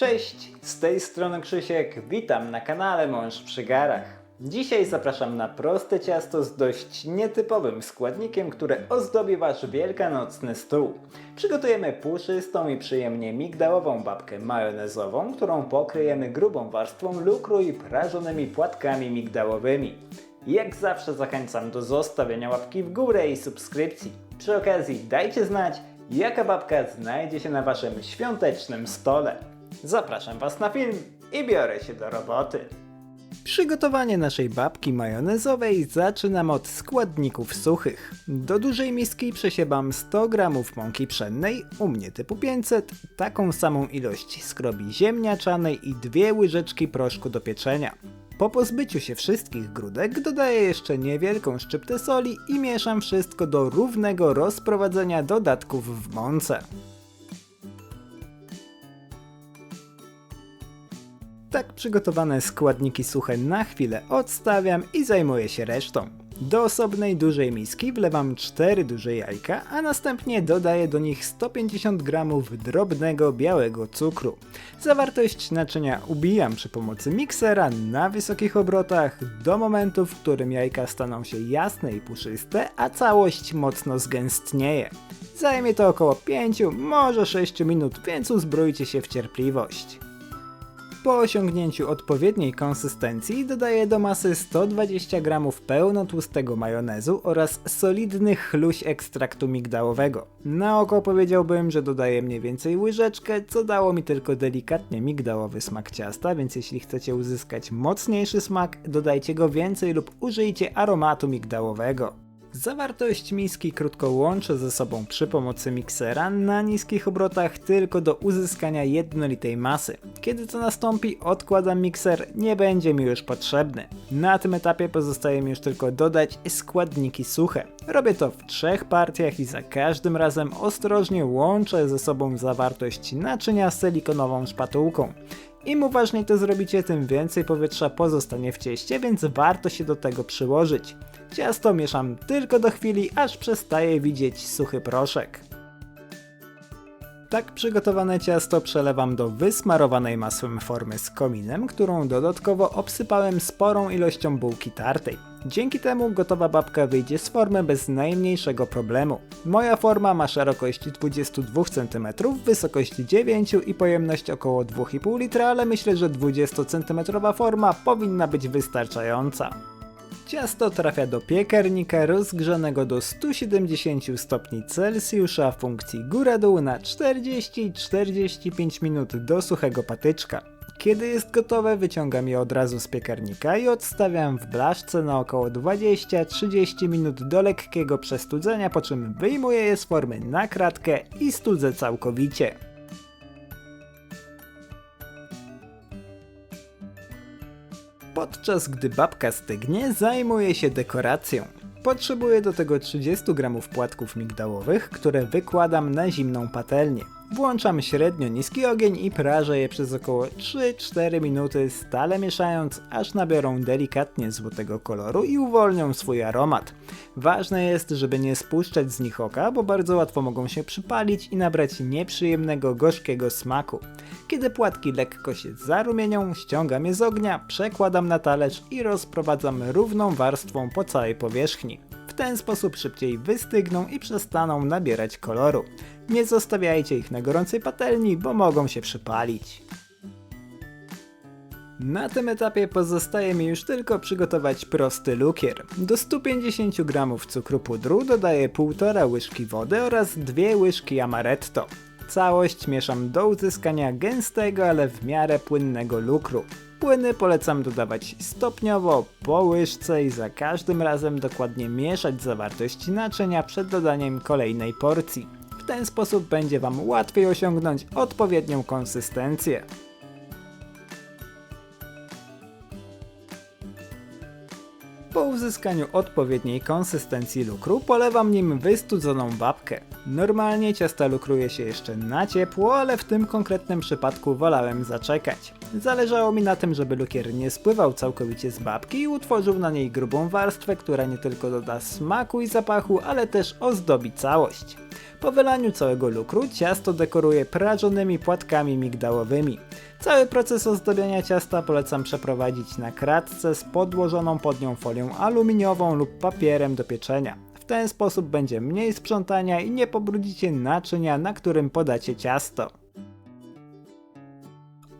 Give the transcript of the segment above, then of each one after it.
Cześć, z tej strony Krzysiek, witam na kanale Mąż przy garach. Dzisiaj zapraszam na proste ciasto z dość nietypowym składnikiem, które ozdobi Wasz wielkanocny stół. Przygotujemy puszystą i przyjemnie migdałową babkę majonezową, którą pokryjemy grubą warstwą lukru i prażonymi płatkami migdałowymi. Jak zawsze zachęcam do zostawienia łapki w górę i subskrypcji. Przy okazji dajcie znać, jaka babka znajdzie się na Waszym świątecznym stole. Zapraszam Was na film i biorę się do roboty. Przygotowanie naszej babki majonezowej zaczynam od składników suchych. Do dużej miski przesiewam 100 g mąki pszennej, u mnie typu 500, taką samą ilość skrobi ziemniaczanej i dwie łyżeczki proszku do pieczenia. Po pozbyciu się wszystkich grudek dodaję jeszcze niewielką szczyptę soli i mieszam wszystko do równego rozprowadzenia dodatków w mące. Tak przygotowane składniki suche na chwilę odstawiam i zajmuję się resztą. Do osobnej dużej miski wlewam 4 duże jajka, a następnie dodaję do nich 150 g drobnego białego cukru. Zawartość naczynia ubijam przy pomocy miksera na wysokich obrotach do momentu, w którym jajka staną się jasne i puszyste, a całość mocno zgęstnieje. Zajmie to około 5, może 6 minut, więc uzbrójcie się w cierpliwość. Po osiągnięciu odpowiedniej konsystencji dodaję do masy 120 g pełnotłustego majonezu oraz solidny chluś ekstraktu migdałowego. Na oko powiedziałbym, że dodaję mniej więcej łyżeczkę, co dało mi tylko delikatnie migdałowy smak ciasta, więc jeśli chcecie uzyskać mocniejszy smak, dodajcie go więcej lub użyjcie aromatu migdałowego. Zawartość miski krótko łączę ze sobą przy pomocy miksera na niskich obrotach tylko do uzyskania jednolitej masy. Kiedy to nastąpi, odkładam mikser, nie będzie mi już potrzebny. Na tym etapie pozostaje mi już tylko dodać składniki suche. Robię to w trzech partiach i za każdym razem ostrożnie łączę ze sobą zawartość naczynia silikonową szpatułką. Im uważniej to zrobicie, tym więcej powietrza pozostanie w cieście, więc warto się do tego przyłożyć. Ciasto mieszam tylko do chwili, aż przestaje widzieć suchy proszek. Tak przygotowane ciasto przelewam do wysmarowanej masłem formy z kominem, którą dodatkowo obsypałem sporą ilością bułki tartej. Dzięki temu gotowa babka wyjdzie z formy bez najmniejszego problemu. Moja forma ma szerokość 22 cm, wysokość 9 i pojemność około 2,5 litra, ale myślę, że 20 cm forma powinna być wystarczająca. Ciasto trafia do piekarnika rozgrzanego do 170 stopni Celsjusza w funkcji góra-dół na 40-45 minut do suchego patyczka. Kiedy jest gotowe, wyciągam je od razu z piekarnika i odstawiam w blaszce na około 20-30 minut do lekkiego przestudzenia, po czym wyjmuję je z formy na kratkę i studzę całkowicie. Podczas gdy babka stygnie, zajmuje się dekoracją. Potrzebuję do tego 30 g płatków migdałowych, które wykładam na zimną patelnię. Włączam średnio niski ogień i prażę je przez około 3-4 minuty, stale mieszając, aż nabiorą delikatnie złotego koloru i uwolnią swój aromat. Ważne jest, żeby nie spuszczać z nich oka, bo bardzo łatwo mogą się przypalić i nabrać nieprzyjemnego, gorzkiego smaku. Kiedy płatki lekko się zarumienią, ściągam je z ognia, przekładam na talerz i rozprowadzam równą warstwą po całej powierzchni. Ten sposób szybciej wystygną i przestaną nabierać koloru. Nie zostawiajcie ich na gorącej patelni, bo mogą się przypalić. Na tym etapie pozostaje mi już tylko przygotować prosty lukier. Do 150 g cukru pudru dodaję 1,5 łyżki wody oraz 2 łyżki amaretto. Całość mieszam do uzyskania gęstego, ale w miarę płynnego lukru. Płyny polecam dodawać stopniowo, po łyżce i za każdym razem dokładnie mieszać zawartość naczynia przed dodaniem kolejnej porcji. W ten sposób będzie Wam łatwiej osiągnąć odpowiednią konsystencję. Po uzyskaniu odpowiedniej konsystencji lukru polewam nim wystudzoną babkę. Normalnie ciasta lukruje się jeszcze na ciepło, ale w tym konkretnym przypadku wolałem zaczekać. Zależało mi na tym, żeby lukier nie spływał całkowicie z babki i utworzył na niej grubą warstwę, która nie tylko doda smaku i zapachu, ale też ozdobi całość. Po wylaniu całego lukru ciasto dekoruję prażonymi płatkami migdałowymi. Cały proces ozdabiania ciasta polecam przeprowadzić na kratce z podłożoną pod nią folią aluminiową lub papierem do pieczenia. W ten sposób będzie mniej sprzątania i nie pobrudzicie naczynia, na którym podacie ciasto.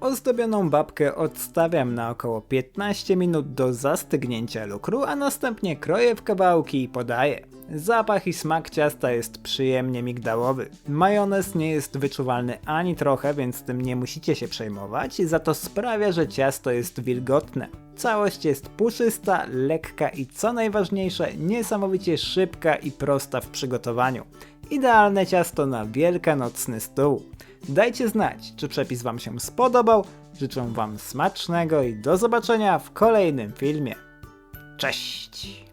Ozdobioną babkę odstawiam na około 15 minut do zastygnięcia lukru, a następnie kroję w kawałki i podaję. Zapach i smak ciasta jest przyjemnie migdałowy. Majonez nie jest wyczuwalny ani trochę, więc tym nie musicie się przejmować, za to sprawia, że ciasto jest wilgotne. Całość jest puszysta, lekka i co najważniejsze, niesamowicie szybka i prosta w przygotowaniu. Idealne ciasto na wielkanocny stół. Dajcie znać, czy przepis Wam się spodobał. Życzę Wam smacznego i do zobaczenia w kolejnym filmie. Cześć!